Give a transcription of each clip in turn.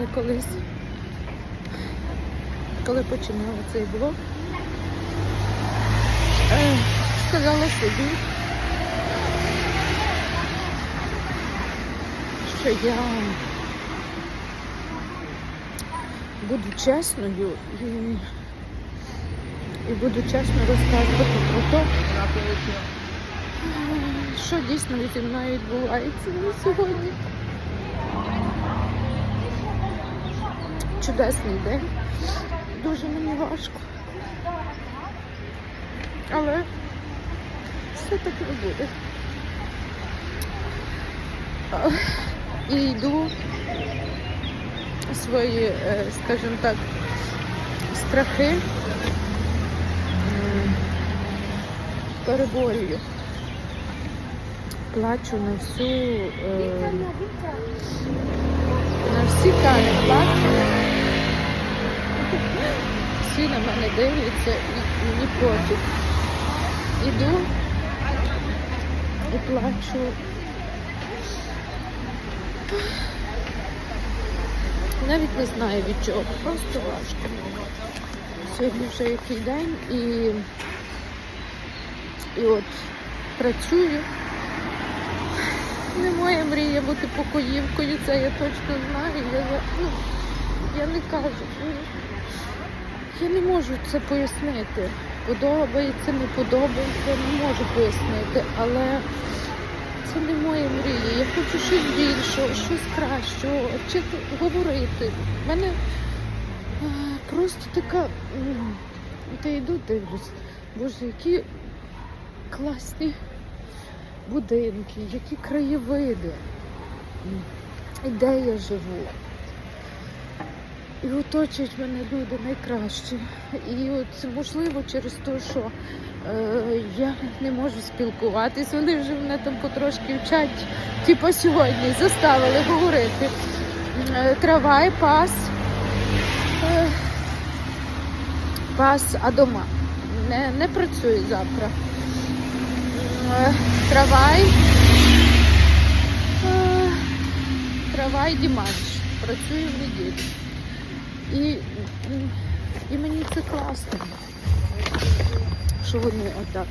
Я колись, коли починала цей блог, сказала собі, що я буду чесною і, і буду чесно розказувати про те, що дійсно зі мною відбувається на сьогодні. Чудесний день. Дуже мені важко. Але все так не буде. І йду свої, е, скажімо так, страхи переборюю. Плачу на всю е, на всі. Всі на мене дивляться і мені пофіг. Іду і плачу. Навіть не знаю від чого, просто важко. Сьогодні вже який день і, і от працюю. Не моя мрія бути покоївкою, це я точно знаю. Я, ну, я не кажу. Я не можу це пояснити. Подобається, не подобається, не можу пояснити, але це не моя мрія. Я хочу щось більшого, щось кращого, вчити говорити. У мене просто така. Та йду дивлюсь. Боже, які класні будинки, які краєвиди, і де я живу. І оточують мене люди найкращі. І от можливо через те, що е, я не можу спілкуватись, вони вже мене там потрошки вчать, типу сьогодні заставили говорити. Е, травай, пас, е, пас, а дома. Не, не працює завтра. Травай. Е, Травай Діманш. Працює в неділю. І, і мені це класно, що вони отак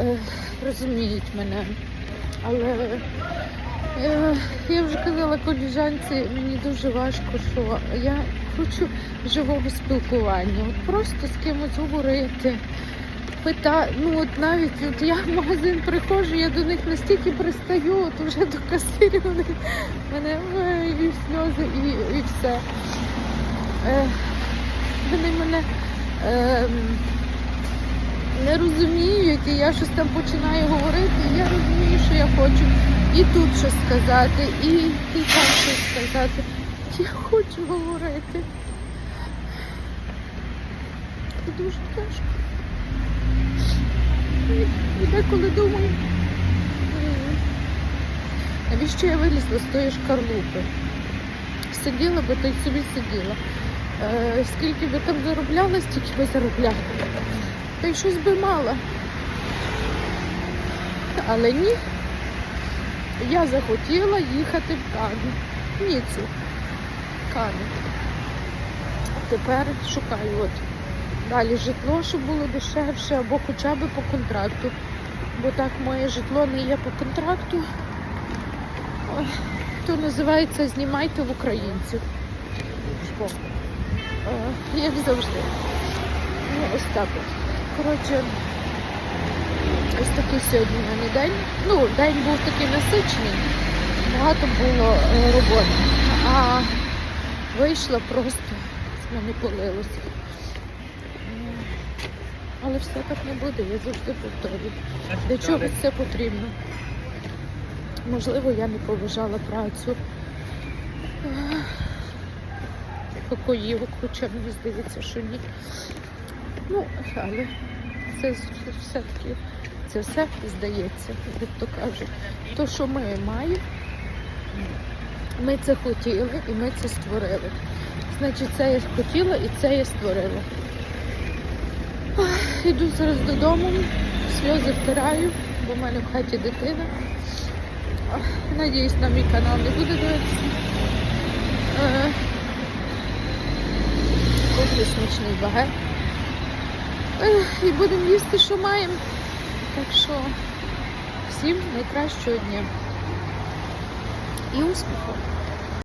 е, розуміють мене. Але е, я вже казала коліжанці, мені дуже важко, що я хочу живого спілкування. От просто з кимось говорити. Пита... Ну от навіть от я в магазин приходжу, я до них настільки пристаю, от вже до касирів вони мене і сльози, і, і все. Е, вони мене е, не розуміють, і я щось там починаю говорити, і я розумію, що я хочу і тут щось сказати, і, і там щось сказати. Я хочу говорити. Дуже тяжко. І, деколи думаю, навіщо я вилізла з тої шкарлупи? Сиділа би, то й собі сиділа. Е, скільки би там заробляла, стільки би заробляла. Та й щось би мала. Але ні. Я захотіла їхати в Кану. Ніцу. Кану. Тепер шукаю от далі житло, щоб було дешевше, або хоча б по контракту. Бо так моє житло не є по контракту. Ой, то називається Знімайте в українців. Е, Як завжди. Ну, ось так от. Коротше, ось такий сьогодні в день. Ну, день був такий насичений, багато було е, роботи. А вийшла просто, з мене полилося. Але все так не буде, я завжди повторюю. Для чого це потрібно? Можливо, я не поважала працю покоївок, хоча мені здається, що ні. Ну, але це все-таки це все здається, як то кажуть. То, що ми маємо, ми це хотіли і ми це створили. Значить, це я хотіла і це я створила. Йду зараз додому, сльози втираю, бо в мене в хаті дитина. Надіюсь, на мій канал не буде дивитися. Е, куплю смачний багет. Е, і будемо їсти, що маємо. Так що всім найкращого дня і успіху!